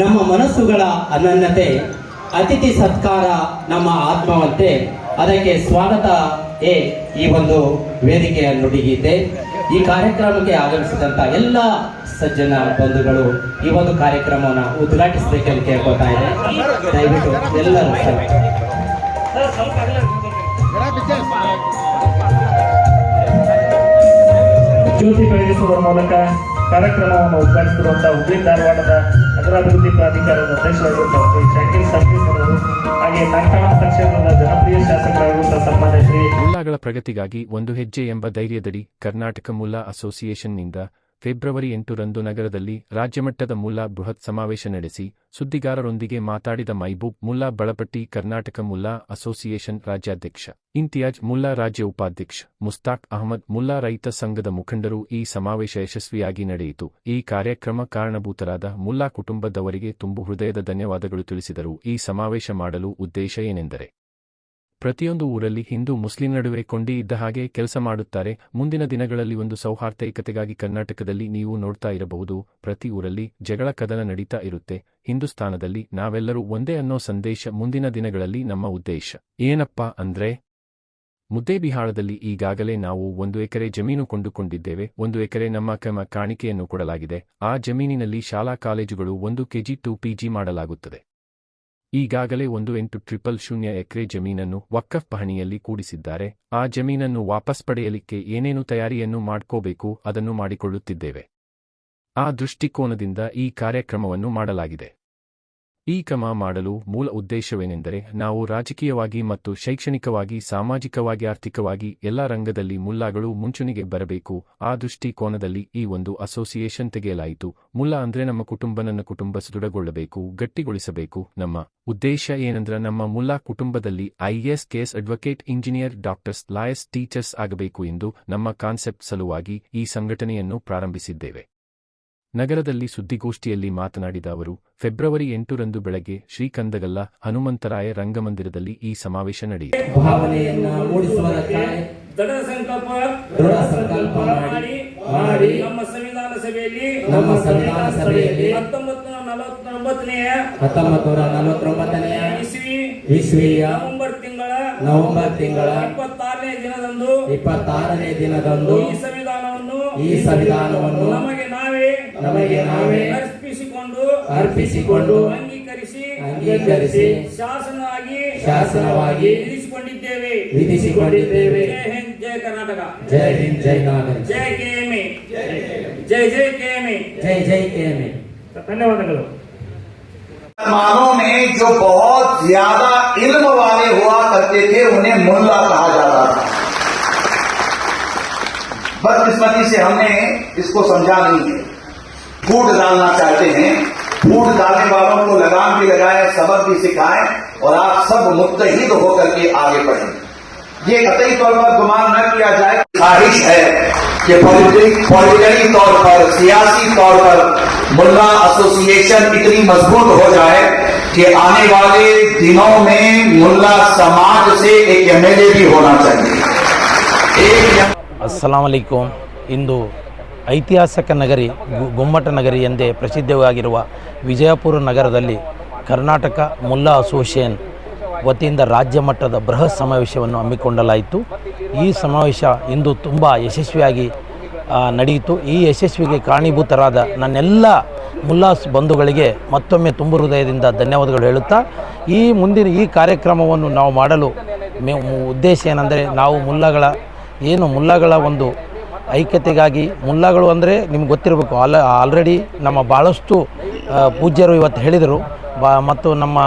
ನಮ್ಮ ಮನಸ್ಸುಗಳ ಅನನ್ಯತೆ. ಅತಿಥಿ ಸತ್ಕಾರ ನಮ್ಮ ಆತ್ಮವಂತೆ. ಅದಕ್ಕೆ ಸ್ವಾಗತ ಏ ಈ ಒಂದು ವೇದಿಕೆಯ ನುಡಿಗೀತೆ. ಈ ಕಾರ್ಯಕ್ರಮಕ್ಕೆ ಆಗಮಿಸಿದಂತ ಎಲ್ಲ ಸಜ್ಜನ ಬಂಧುಗಳು ಈ ಒಂದು ಕಾರ್ಯಕ್ರಮವನ್ನು ಉದ್ಘಾಟಿಸಬೇಕೆಂದು ಕೇಳ್ಕೊತಾ ಇದೆ ದಯವಿಟ್ಟು ಎಲ್ಲರೂ ಜ್ಯೋತಿ ಬೆಳಗಿಸುವ ಮೂಲಕ ಕಾರ್ಯಕ್ರಮವನ್ನು ಉದ್ಘಾಟಿಸಿರುವಂತಹ ಹುಬ್ಳಿ ಧಾರವಾಡದ ನಗರಾಭಿವೃದ್ಧಿ ಪ್ರಾಧಿಕಾರದ ಅಧ್ಯಕ್ಷರಾಗಿರುವಂತಹ ಶ್ರೀ ಸಂಪೀಸ್ ಅವರು, ಹಾಗೆ ನಾಗಠಾಣ ಕ್ಷೇತ್ರದ ಜನಪ್ರಿಯ ಶಾಸಕರಾಗಿರುವಂತಹ ಸನ್ಮಾನ್ಯ ಶ್ರೀ ಮುಲ್ಲಾಗಳ ಪ್ರಗತಿಗಾಗಿ ಒಂದು ಹೆಜ್ಜೆ ಎಂಬ ಧೈರ್ಯದಡಿ ಕರ್ನಾಟಕ ಮುಲ್ಲಾ ಅಸೋಸಿಯೇಷನ್ನಿಂದ ಫೆಬ್ರವರಿ ಎಂಟರಂದು ನಗರದಲ್ಲಿ ರಾಜ್ಯಮಟ್ಟದ ಮುಲ್ಲಾ ಬೃಹತ್ ಸಮಾವೇಶ ನಡೆಸಿ ಸುದ್ದಿಗಾರರೊಂದಿಗೆ ಮಾತಾಡಿದ ಮೈಬೂಬ್, ಮುಲ್ಲಾ ಬಳಪಟ್ಟಿ ಕರ್ನಾಟಕ ಮುಲ್ಲಾ ಅಸೋಸಿಯೇಷನ್ ರಾಜ್ಯಾಧ್ಯಕ್ಷ ಇಂತಿಯಾಜ್ ಮುಲ್ಲಾ ರಾಜ್ಯ ಉಪಾಧ್ಯಕ್ಷ ಮುಸ್ತಾಕ್ ಅಹಮದ್, ಮುಲ್ಲಾ ರೈತ ಸಂಘದ ಮುಖಂಡರು ಈ ಸಮಾವೇಶ ಯಶಸ್ವಿಯಾಗಿ ನಡೆಯಿತು. ಈ ಕಾರ್ಯಕ್ರಮ ಕಾರಣಭೂತರಾದ ಮುಲ್ಲಾ ಕುಟುಂಬದವರಿಗೆ ತುಂಬು ಹೃದಯದ ಧನ್ಯವಾದಗಳು ತಿಳಿಸಿದರು. ಈ ಸಮಾವೇಶ ಮಾಡಲು ಉದ್ದೇಶ ಏನೆಂದರೆ ಪ್ರತಿಯೊಂದು ಊರಲ್ಲಿ ಹಿಂದೂ ಮುಸ್ಲಿಂ ನಡುವೆ ಕೊಂಡಿ ಇದ್ದ ಹಾಗೆ ಕೆಲಸ ಮಾಡುತ್ತಾರೆ. ಮುಂದಿನ ದಿನಗಳಲ್ಲಿ ಒಂದು ಸೌಹಾರ್ದೈಕತೆಗಾಗಿ ಕರ್ನಾಟಕದಲ್ಲಿ ನೀವು ನೋಡ್ತಾ ಇರಬಹುದು. ಪ್ರತಿ ಊರಲ್ಲಿ ಜಗಳ ಕದನ ನಡೀತಾ ಇರುತ್ತೆ. ಹಿಂದೂಸ್ತಾನದಲ್ಲಿ ನಾವೆಲ್ಲರೂ ಒಂದೇ ಅನ್ನೋ ಸಂದೇಶ ಮುಂದಿನ ದಿನಗಳಲ್ಲಿ ನಮ್ಮ ಉದ್ದೇಶ. ಏನಪ್ಪಾ ಅಂದ್ರೆ ಮುದ್ದೇಬಿಹಾಳದಲ್ಲಿ ಈಗಾಗಲೇ ನಾವು ಒಂದು ಎಕರೆ ಜಮೀನು ಕೊಂಡುಕೊಂಡಿದ್ದೇವೆ. ಒಂದು ಎಕರೆ ನಮ್ಮ ಕ್ರಮ ಕಾಣಿಕೆಯನ್ನು ಕೊಡಲಾಗಿದೆ. ಆ ಜಮೀನಿನಲ್ಲಿ ಶಾಲಾ ಕಾಲೇಜುಗಳು ಒಂದು ಕೆಜಿ ಟು ಪಿಜಿ ಮಾಡಲಾಗುತ್ತದೆ. ಈಗಾಗಲೇ ಒಂದು ಎಂಟು ಟ್ರಿಪಲ್ ಶೂನ್ಯ ಎಕರೆ ಜಮೀನನ್ನು ವಕ್ಕಫ್ ಪಹಣಿಯಲ್ಲಿ ಕೂಡಿಸಿದ್ದಾರೆ. ಆ ಜಮೀನನ್ನು ವಾಪಸ್ ಪಡೆಯಲಿಕ್ಕೆ ಏನೇನು ತಯಾರಿಯನ್ನು ಮಾಡ್ಕೋಬೇಕು ಅದನ್ನು ಮಾಡಿಕೊಳ್ಳುತ್ತಿದ್ದೇವೆ. ಆ ದೃಷ್ಟಿಕೋನದಿಂದ ಈ ಕಾರ್ಯಕ್ರಮವನ್ನು ಮಾಡಲಾಗಿದೆ. ಈ ಕ್ರಮ ಮಾಡಲು ಮೂಲ ಉದ್ದೇಶವೇನೆಂದರೆ ನಾವು ರಾಜಕೀಯವಾಗಿ ಮತ್ತು ಶೈಕ್ಷಣಿಕವಾಗಿ, ಸಾಮಾಜಿಕವಾಗಿ, ಆರ್ಥಿಕವಾಗಿ ಎಲ್ಲಾ ರಂಗದಲ್ಲಿ ಮುಲ್ಲಾಗಳು ಮುಂಚೂಣಿಗೆ ಬರಬೇಕು. ಆ ದೃಷ್ಟಿಕೋನದಲ್ಲಿ ಈ ಒಂದು ಅಸೋಸಿಯೇಷನ್ ತೆಗೆಯಲಾಯಿತು. ಮುಲ್ಲಾ ಅಂದ್ರೆ ನಮ್ಮ ಕುಟುಂಬ ನನ್ನ ಕುಟುಂಬ ಸದೃಢಗೊಳ್ಳಬೇಕು, ಗಟ್ಟಿಗೊಳಿಸಬೇಕು. ನಮ್ಮ ಉದ್ದೇಶ ಏನಂದ್ರೆ ನಮ್ಮ ಮುಲ್ಲಾ ಕುಟುಂಬದಲ್ಲಿ IS KS advocate engineer doctors lawyers teachers ಆಗಬೇಕು ಎಂದು ನಮ್ಮ ಕಾನ್ಸೆಪ್ಟ್ ಸಲುವಾಗಿ ಈ ಸಂಘಟನೆಯನ್ನು ಪ್ರಾರಂಭಿಸಿದ್ದೇವೆ. ನಗರದಲ್ಲಿ ಸುದ್ದಿಗೋಷ್ಠಿಯಲ್ಲಿ ಮಾತನಾಡಿದ ಅವರು ಫೆಬ್ರವರಿ ಎಂಟರಂದು ಬೆಳಗ್ಗೆ ಶ್ರೀಕಂದಗಲ್ಲ ಹನುಮಂತರಾಯ ರಂಗಮಂದಿರದಲ್ಲಿ ಈ ಸಮಾವೇಶ ನಡೆಯಿತು. ಭಾವನೆಯನ್ನ ಮೂಡಿಸುವುದಕ್ಕಾಗಿ ದೃಢ ಸಂಕಲ್ಪ ದೃಢ ಸಂಕಲ್ಪ ಮಾಡಿ ಮಾಡಿ ನಮ್ಮ ಸಂವಿಧಾನ ಸಭೆಯಲ್ಲಿ ನಮ್ಮ ಸಂವಿಧಾನ ಸಭೆಯಲ್ಲಿ ಹತ್ತೊಂಬತ್ತು ನೂರ ನಲವತ್ತೊಂಬತ್ತನೆಯ ಹತ್ತೊಂಬತ್ತು ನಲವತ್ತೊಂಬತ್ತನೆಯ ಇಸ್ವಿ ಇಸ್ವಿಯ ನವೆಂಬರ್ ತಿಂಗಳ ನವೆಂಬರ್ ತಿಂಗಳ ಇಪ್ಪತ್ತಾರನೇ ದಿನದಂದು ಇಪ್ಪತ್ತಾರನೇ ದಿನದಂದು ಈ ಸಂವಿಧಾನವನ್ನು ಈ ಸಂವಿಧಾನವನ್ನು ನಮಗೆ ನಮಗೆ ನಾವೇ ಅರ್ಪಿಸಿಕೊಂಡು ಅರ್ಪಿಸಿಕೊಂಡು ಅಂಗೀಕರಿಸಿ ಅಂಗೀಕರಿಸಿ ಶಾಸನವಾಗಿ ಶಾಸನವಾಗಿ ವಿಧಿಸಿಕೊಂಡಿದ್ದೇವೆ ವಿಧಿಸಿಕೊಂಡಿದ್ದೇವೆ ಜೈ ಹಿಂದ್ ಜೈ ಕರ್ನಾಟಕ ಜೈ ಹಿಂದ್ ಜೈ ನಾಗರಿಕ ಜೈ ಕೆಎಂಎ ಜೈ ಜೈ ಕೆಎಂಎ ಜೈ ಜೈ ಕೆಎಂಎ ಧನ್ಯವಾದಗಳು मुसलमानों में जो बहुत ज्यादा इल्म वाले हुआ करते थे उन्हें मुल्ला कहा जाता था बदकिस्मती से हमने इसको समझा नहीं है फूट डालना चाहते हैं, फूट डालने वालों को लगाम भी लगाए, सबक भी सिखाए और आप सब मुतहिद होकर के आगे बढ़े। ये कतई तौर पर गुमान न किया जाए ख्वाहिश है कि पॉलिटिकली तौर पर, सियासी तौर पर मुल्ला एसोसिएशन इतनी मज़बूत हो जाए कि आने वाले दिनों में मुल्ला समाज से एक एमएलए भी होना चाहिए। एक इंदो ಐತಿಹಾಸಿಕ ನಗರಿ ಗುಮ್ಮಟ ನಗರಿ ಎಂದೇ ಪ್ರಸಿದ್ಧವಾಗಿರುವ ವಿಜಯಪುರ ನಗರದಲ್ಲಿ ಕರ್ನಾಟಕ ಮುಲ್ಲಾ ಅಸೋಸಿಯೇಷನ್ ವತಿಯಿಂದ ರಾಜ್ಯ ಮಟ್ಟದ ಬೃಹತ್ ಸಮಾವೇಶವನ್ನು ಹಮ್ಮಿಕೊಳ್ಳಲಾಯಿತು. ಈ ಸಮಾವೇಶ ಇಂದು ತುಂಬ ಯಶಸ್ವಿಯಾಗಿ ನಡೆಯಿತು. ಈ ಯಶಸ್ವಿಗೆ ಕಾರಣೀಭೂತರಾದ ನನ್ನೆಲ್ಲ ಮುಲ್ಲಾಸ್ ಬಂಧುಗಳಿಗೆ ಮತ್ತೊಮ್ಮೆ ತುಂಬು ಹೃದಯದಿಂದ ಧನ್ಯವಾದಗಳು ಹೇಳುತ್ತಾ, ಈ ಮುಂದಿನ ಈ ಕಾರ್ಯಕ್ರಮವನ್ನು ನಾವು ಮಾಡಲು ಉದ್ದೇಶ ಏನೆಂದರೆ ನಾವು ಮುಲ್ಲಗಳ, ಏನು ಮುಲ್ಲಗಳ ಒಂದು ಐಕ್ಯತೆಗಾಗಿ ಮುಲ್ಲಾಗಳು ಅಂದರೆ ನಿಮ್ಗೆ ಗೊತ್ತಿರಬೇಕು. ಆಲ್ ಆಲ್ರೆಡಿ ನಮ್ಮ ಭಾಳಷ್ಟು ಪೂಜ್ಯರು ಇವತ್ತು ಹೇಳಿದರು. ಬಾ, ಮತ್ತು ನಮ್ಮ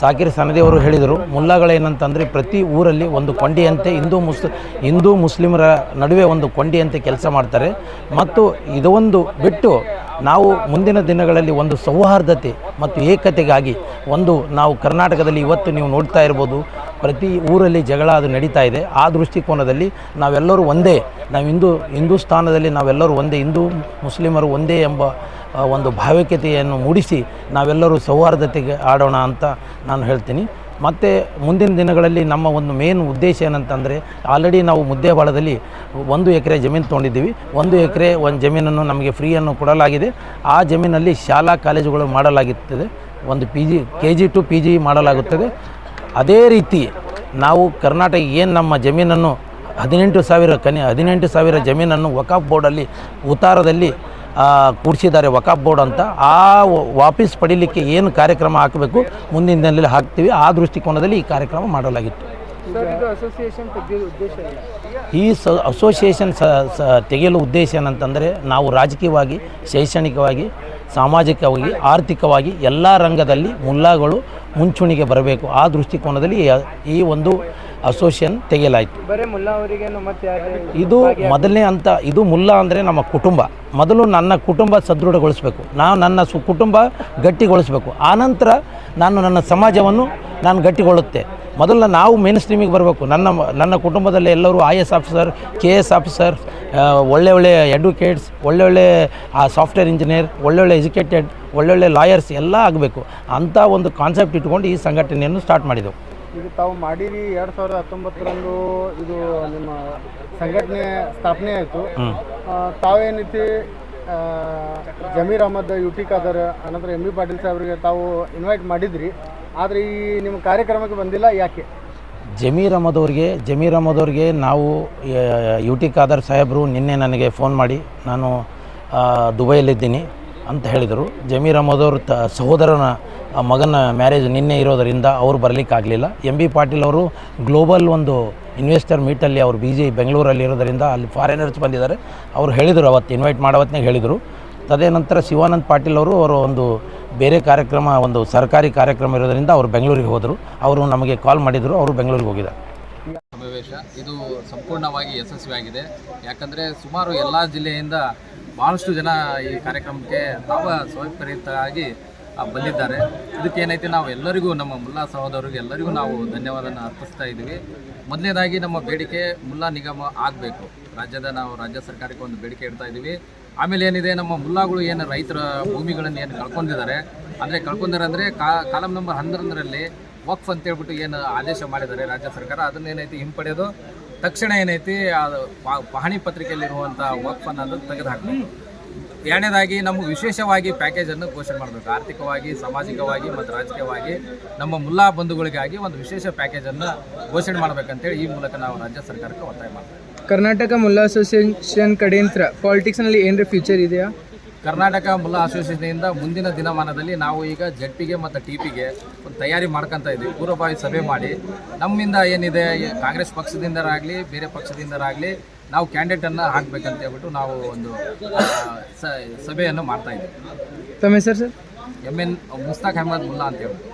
ಸಾಕಿರ್ ಸನದಿಯವರು ಹೇಳಿದರು, ಮುಲ್ಲಾಗಳೇನಂತಂದರೆ ಪ್ರತಿ ಊರಲ್ಲಿ ಒಂದು ಕೊಂಡಿಯಂತೆ ಹಿಂದೂ ಮುಸ್, ಹಿಂದೂ ಮುಸ್ಲಿಮರ ನಡುವೆ ಒಂದು ಕೊಂಡಿಯಂತೆ ಕೆಲಸ ಮಾಡ್ತಾರೆ. ಮತ್ತು ಇದೊಂದು ಬಿಟ್ಟು ನಾವು ಮುಂದಿನ ದಿನಗಳಲ್ಲಿ ಒಂದು ಸೌಹಾರ್ದತೆ ಮತ್ತು ಏಕತೆಗಾಗಿ ಒಂದು ನಾವು ಕರ್ನಾಟಕದಲ್ಲಿ ಇವತ್ತು ನೀವು ನೋಡ್ತಾ ಇರ್ಬೋದು. ಪ್ರತಿ ಊರಲ್ಲಿ ಜಗಳ ಅದು ನಡೀತಾ ಇದೆ. ಆ ದೃಷ್ಟಿಕೋನದಲ್ಲಿ ನಾವೆಲ್ಲರೂ ಒಂದೇ, ನಾವು ಹಿಂದೂ ಹಿಂದೂಸ್ತಾನದಲ್ಲಿ ನಾವೆಲ್ಲರೂ ಒಂದೇ, ಹಿಂದೂ ಮುಸ್ಲಿಮರು ಒಂದೇ ಎಂಬ ಒಂದು ಭಾವೈಕ್ಯತೆಯನ್ನು ಮೂಡಿಸಿ ನಾವೆಲ್ಲರೂ ಸೌಹಾರ್ದತೆಗೆ ಆಡೋಣ ಅಂತ ನಾನು ಹೇಳ್ತೀನಿ. ಮತ್ತು ಮುಂದಿನ ದಿನಗಳಲ್ಲಿ ನಮ್ಮ ಒಂದು ಮೇನ್ ಉದ್ದೇಶ ಏನಂತಂದರೆ ಆಲ್ರೆಡಿ ನಾವು ಮುದ್ದೇಬಾಳದಲ್ಲಿ ಒಂದು ಎಕರೆ ಜಮೀನು ತೊಗೊಂಡಿದ್ದೀವಿ. ಒಂದು ಎಕರೆ ಒಂದು ಜಮೀನನ್ನು ನಮಗೆ ಫ್ರೀಯನ್ನು ಕೊಡಲಾಗಿದೆ. ಆ ಜಮೀನಲ್ಲಿ ಶಾಲಾ ಕಾಲೇಜುಗಳು ಮಾಡಲಾಗುತ್ತದೆ. ಒಂದು P G K G to P G ಮಾಡಲಾಗುತ್ತದೆ. ಅದೇ ರೀತಿ ನಾವು ಕರ್ನಾಟಕ ಏನು ನಮ್ಮ ಜಮೀನನ್ನು ಹದಿನೆಂಟು ಸಾವಿರ ಕನಿ ಹದಿನೆಂಟು ಸಾವಿರ ಜಮೀನನ್ನು ವಕಾಫ್ ಬೋರ್ಡಲ್ಲಿ ಉತ್ತಾರದಲ್ಲಿ ಕೂಡಿಸಿದ್ದಾರೆ ವಕಾಫ್ ಬೋರ್ಡ್ ಅಂತ. ಆ ವಾಪಸ್ ಪಡೀಲಿಕ್ಕೆ ಏನು ಕಾರ್ಯಕ್ರಮ ಹಾಕಬೇಕು ಮುಂದಿನ ದಿನದಲ್ಲಿ ಹಾಕ್ತೀವಿ. ಆ ದೃಷ್ಟಿಕೋನದಲ್ಲಿ ಈ ಕಾರ್ಯಕ್ರಮ ಮಾಡಲಾಗಿತ್ತು. ಈ ಸ ಅಸೋಸಿಯೇಷನ್ ಸ ಸ ತೆಗೆಯಲು ಉದ್ದೇಶ ಏನಂತಂದರೆ ನಾವು ರಾಜಕೀಯವಾಗಿ ಶೈಕ್ಷಣಿಕವಾಗಿ ಸಾಮಾಜಿಕವಾಗಿ ಆರ್ಥಿಕವಾಗಿ ಎಲ್ಲ ರಂಗದಲ್ಲಿ ಮುಲ್ಲಾಗಳು ಮುಂಚೂಣಿಗೆ ಬರಬೇಕು. ಆ ದೃಷ್ಟಿಕೋನದಲ್ಲಿ ಈ- ಒಂದು ಅಸೋಸಿಯೇಷನ್ ತೆಗೆಯಲಾಯಿತು. ಇದು ಮೊದಲನೇ ಅಂತ ಇದು ಮುಲ್ಲಾ ಅಂದರೆ ನಮ್ಮ ಕುಟುಂಬ. ಮೊದಲು ನನ್ನ ಕುಟುಂಬ ಸದೃಢಗೊಳಿಸಬೇಕು. ನಾನು ನನ್ನ ಸು ಕುಟುಂಬ ಗಟ್ಟಿಗೊಳಿಸಬೇಕು. ಆನಂತರ ನಾನು ನನ್ನ ಸಮಾಜವನ್ನು ನಾನು ಗಟ್ಟಿಗೊಳ್ಳುತ್ತೆ. ಮೊದಲು ನಾವು ಮೇನ್ ಸ್ಟ್ರೀಮಿಗೆ ಬರಬೇಕು. ನನ್ನ ನನ್ನ ಕುಟುಂಬದಲ್ಲಿ ಎಲ್ಲರೂ I S officer K S officer ಒಳ್ಳೆ ಒಳ್ಳೆ ಅಡ್ವೊಕೇಟ್ಸ್ ಒಳ್ಳೆ ಒಳ್ಳೆ ಸಾಫ್ಟ್ವೇರ್ ಇಂಜಿನಿಯರ್ ಒಳ್ಳೊಳ್ಳೆ ಎಜುಕೇಟೆಡ್ ಒಳ್ಳೊಳ್ಳೆ ಲಾಯರ್ಸ್ ಎಲ್ಲ ಆಗಬೇಕು. ಅಂಥ ಒಂದು ಕಾನ್ಸೆಪ್ಟ್ ಇಟ್ಕೊಂಡು ಈ ಸಂಘಟನೆಯನ್ನು ಸ್ಟಾರ್ಟ್ ಮಾಡಿದೆವು. ಇದು ತಾವು ಮಾಡಿರಿ ಎರಡು ಸಾವಿರದ ಹತ್ತೊಂಬತ್ತರಂದು ಇದು ನಿಮ್ಮ ಸಂಘಟನೆ ಸ್ಥಾಪನೆ ಆಯಿತು. ತಾವೇನೈತಿ ಆ, ಜಮೀರ್ ಅಹಮದ್ ಯು ಟಿ ಖಾದರ್ ಅನಂತರ ಎಂ ಬಿ ಪಾಟೀಲ್ ಸಾಹೇಬ್ರಿಗೆ ತಾವು ಇನ್ವೈಟ್ ಮಾಡಿದ್ರಿ. ಆದರೆ ಈ ನಿಮ್ಮ ಕಾರ್ಯಕ್ರಮಕ್ಕೆ ಬಂದಿಲ್ಲ ಯಾಕೆ? ಜಮೀರ್ ಅಹಮದ್ ಅವ್ರಿಗೆ, ಜಮೀರ್ ಅಹಮದ್ ಅವ್ರಿಗೆ ನಾವು ಯು ಟಿ ಖಾದರ್ ಸಾಹೇಬರು ನಿನ್ನೆ ನನಗೆ ಫೋನ್ ಮಾಡಿ ನಾನು ದುಬೈಯಲ್ಲಿದ್ದೀನಿ ಅಂತ ಹೇಳಿದರು. ಜಮೀರ್ ಅಹಮದ್ ಅವ್ರ ತ, ಸಹೋದರನ ಮಗನ ಮ್ಯಾರೇಜ್ ನಿನ್ನೆ ಇರೋದರಿಂದ ಅವರು ಬರಲಿಕ್ಕಾಗಲಿಲ್ಲ. ಎಂ ಬಿ ಪಾಟೀಲ್ ಅವರು ಗ್ಲೋಬಲ್ ಒಂದು ಇನ್ವೆಸ್ಟರ್ ಮೀಟಲ್ಲಿ ಅವರು ಬಿ ಜಿ ಬೆಂಗಳೂರಲ್ಲಿ ಇರೋದರಿಂದ ಅಲ್ಲಿ ಫಾರಿನರ್ಸ್ ಬಂದಿದ್ದಾರೆ. ಅವರು ಹೇಳಿದರು ಅವತ್ತು ಇನ್ವೈಟ್ ಮಾಡೋವತ್ನಾಗ ಹೇಳಿದರು. ತದನಂತರ ಶಿವಾನಂದ್ ಪಾಟೀಲ್ ಅವರು ಅವರು ಒಂದು ಬೇರೆ ಕಾರ್ಯಕ್ರಮ, ಒಂದು ಸರ್ಕಾರಿ ಕಾರ್ಯಕ್ರಮ ಇರೋದರಿಂದ ಅವರು ಬೆಂಗಳೂರಿಗೆ ಹೋದರು. ಅವರು ನಮಗೆ ಕಾಲ್ ಮಾಡಿದರು, ಅವರು ಬೆಂಗಳೂರಿಗೆ ಹೋಗಿದ್ದಾರೆ. ಸಮಾವೇಶ. ಇದು ಸಂಪೂರ್ಣವಾಗಿ ಯಶಸ್ವಿಯಾಗಿದೆ ಯಾಕಂದರೆ ಸುಮಾರು ಎಲ್ಲ ಜಿಲ್ಲೆಯಿಂದ ಭಾಳಷ್ಟು ಜನ ಈ ಕಾರ್ಯಕ್ರಮಕ್ಕೆ ತಾವ ಸ್ವಯಂಪ್ರೇರಿತರಾಗಿ ಬಂದಿದ್ದಾರೆ. ಬಂದಿದ್ದಾರೆ ಇದಕ್ಕೇನೈತೆ ನಾವು ಎಲ್ಲರಿಗೂ, ನಮ್ಮ ಮುಲ್ಲಾ ಸಹೋದರಿಗೆ ಎಲ್ಲರಿಗೂ ನಾವು ಧನ್ಯವಾದನ ಅರ್ಪಿಸ್ತಾ ಇದ್ದೀವಿ. ಮೊದಲನೇದಾಗಿ ನಮ್ಮ ಬೇಡಿಕೆ ಮುಲ್ಲಾ ನಿಗಮ ಆಗಬೇಕು. ರಾಜ್ಯದ ನಾವು ರಾಜ್ಯ ಸರ್ಕಾರಕ್ಕೆ ಒಂದು ಬೇಡಿಕೆ ಇಡ್ತಾ ಇದ್ದೀವಿ. ಆಮೇಲೆ ಏನಿದೆ, ನಮ್ಮ ಮುಲ್ಲಾಗಳು ಏನು ರೈತರ ಭೂಮಿಗಳನ್ನು ಏನು ಕಳ್ಕೊಂಡಿದ್ದಾರೆ, ಅಂದರೆ ಕಳ್ಕೊಂಡಿದ್ದಾರೆ ಅಂದರೆ ಕಾಲಮ್ ನಂಬರ್ ಹನ್ನೊಂದರಲ್ಲಿ ವಕ್ಫ್ ಅಂತ ಹೇಳ್ಬಿಟ್ಟು ಏನು ಆದೇಶ ಮಾಡಿದ್ದಾರೆ ರಾಜ್ಯ ಸರ್ಕಾರ. ಅದನ್ನ ಏನೈತಿ ಹಿಂಪಡೆಯೋದು ತಕ್ಷಣ ಏನೈತಿ, ಅದು ಪಹಣಿ ಪತ್ರಿಕೆಯಲ್ಲಿರುವಂಥ ವಕ್ಫ್ ಅನ್ನೋದು ತೆಗೆದು ಹಾಕಬೇಕು ಎರಡನೇದಾಗಿ ನಮಗೆ ವಿಶೇಷವಾಗಿ ಪ್ಯಾಕೇಜನ್ನು ಘೋಷಣೆ ಮಾಡಬೇಕು. ಆರ್ಥಿಕವಾಗಿ, ಸಾಮಾಜಿಕವಾಗಿ ಮತ್ತು ರಾಜಕೀಯವಾಗಿ ನಮ್ಮ ಮುಲ್ಲಾ ಬಂಧುಗಳಿಗಾಗಿ ಒಂದು ವಿಶೇಷ ಪ್ಯಾಕೇಜನ್ನು ಘೋಷಣೆ ಮಾಡಬೇಕಂತೇಳಿ ಈ ಮೂಲಕ ನಾವು ರಾಜ್ಯ ಸರ್ಕಾರಕ್ಕೆ ಒತ್ತಾಯ ಮಾಡ್ತೀವಿ. ಕರ್ನಾಟಕ ಮುಲ್ಲಾ ಅಸೋಸಿಯೇಷನ್ ಕಡೆಯಿಂದ ಪಾಲಿಟಿಕ್ಸ್ನಲ್ಲಿ ಏನರ ಫ್ಯೂಚರ್ ಇದೆಯಾ? ಕರ್ನಾಟಕ ಮುಲ್ಲಾ ಅಸೋಸಿಯೇಷನಿಂದ ಮುಂದಿನ ದಿನಮಾನದಲ್ಲಿ ನಾವು ಈಗ ಜಡ್ಪಿಗೆ ಮತ್ತು ಟಿ ಪಿಗೆ ಒಂದು ತಯಾರಿ ಮಾಡ್ಕೊತಾ ಇದ್ದೀವಿ. ಪೂರ್ವಭಾವಿ ಸಭೆ ಮಾಡಿ. ನಮ್ಮಿಂದ ಏನಿದೆ ಕಾಂಗ್ರೆಸ್ ಪಕ್ಷದಿಂದರಾಗಲಿ ಬೇರೆ ಪಕ್ಷದಿಂದರಾಗಲಿ ನಾವು ಕ್ಯಾಂಡಿಡೇಟನ್ನು ಹಾಕಬೇಕಂತ ಹೇಳ್ಬಿಟ್ಟು ನಾವು ಒಂದು ಸಭೆಯನ್ನು ಮಾಡ್ತಾ ಇದ್ದೀವಿ. ತಮ್ಮ ಹೆಸರು sir? M N Mustaq Ahmed Mulla ಅಂತ ಹೇಳ್ಬಿಟ್ಟು.